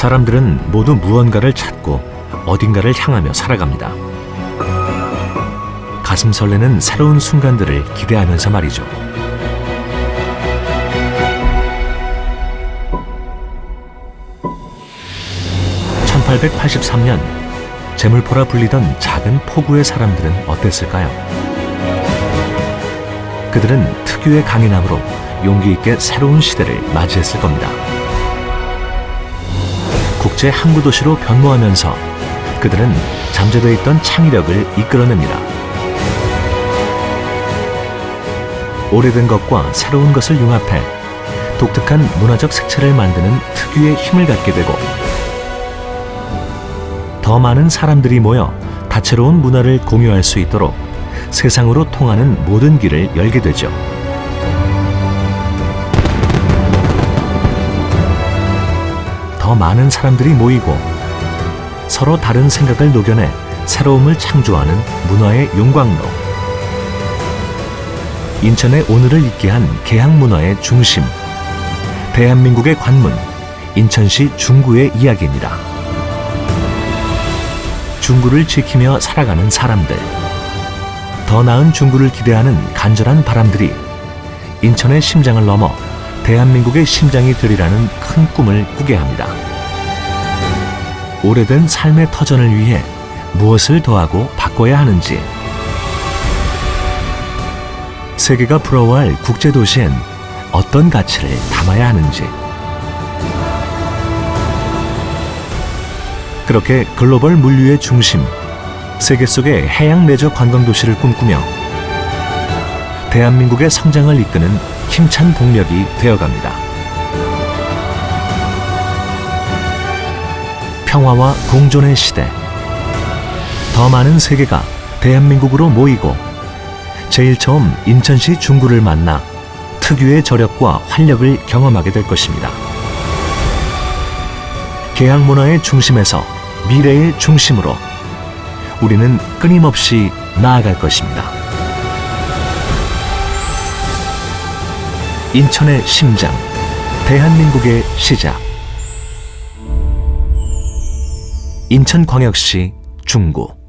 사람들은 모두 무언가를 찾고 어딘가를 향하며 살아갑니다. 가슴 설레는 새로운 순간들을 기대하면서 말이죠. (1883년) 재물포라 불리던 작은 포구의 사람들은 어땠을까요? 그들은 특유의 강인함으로 용기 있게 새로운 시대를 맞이했을 겁니다. 국제 항구 도시로 변모하면서 그들은 잠재되어 있던 창의력을 이끌어냅니다. 오래된 것과 새로운 것을 융합해 독특한 문화적 색채를 만드는 특유의 힘을 갖게 되고 더 많은 사람들이 모여 다채로운 문화를 공유할 수 있도록 세상으로 통하는 모든 길을 열게 되죠. 더 많은 사람들이 모이고 서로 다른 생각을 녹여내 새로움을 창조하는 문화의 용광로. 인천의 오늘을 있게 한 개항 문화의 중심. 대한민국의 관문. 인천시 중구의 이야기입니다. 중구를 지키며 살아가는 사람들. 더 나은 중구를 기대하는 간절한 바람들이 인천의 심장을 넘어 대한민국의 심장이 되리라는 큰 꿈을 꾸게 합니다. 오래된 삶의 터전을 위해 무엇을 더하고 바꿔야 하는지 세계가 부러워할 국제도시엔 어떤 가치를 담아야 하는지 그렇게 글로벌 물류의 중심 세계 속의 해양 레저 관광 도시를 꿈꾸며 대한민국의 성장을 이끄는 힘찬 동력이 되어갑니다. 평화와 공존의 시대. 더 많은 세계가 대한민국으로 모이고 제일 처음 인천시 중구를 만나 특유의 저력과 활력을 경험하게 될 것입니다. 개항 문화의 중심에서 미래의 중심으로 우리는 끊임없이 나아갈 것입니다. 인천의 심장, 대한민국의 시작. 인천광역시 중구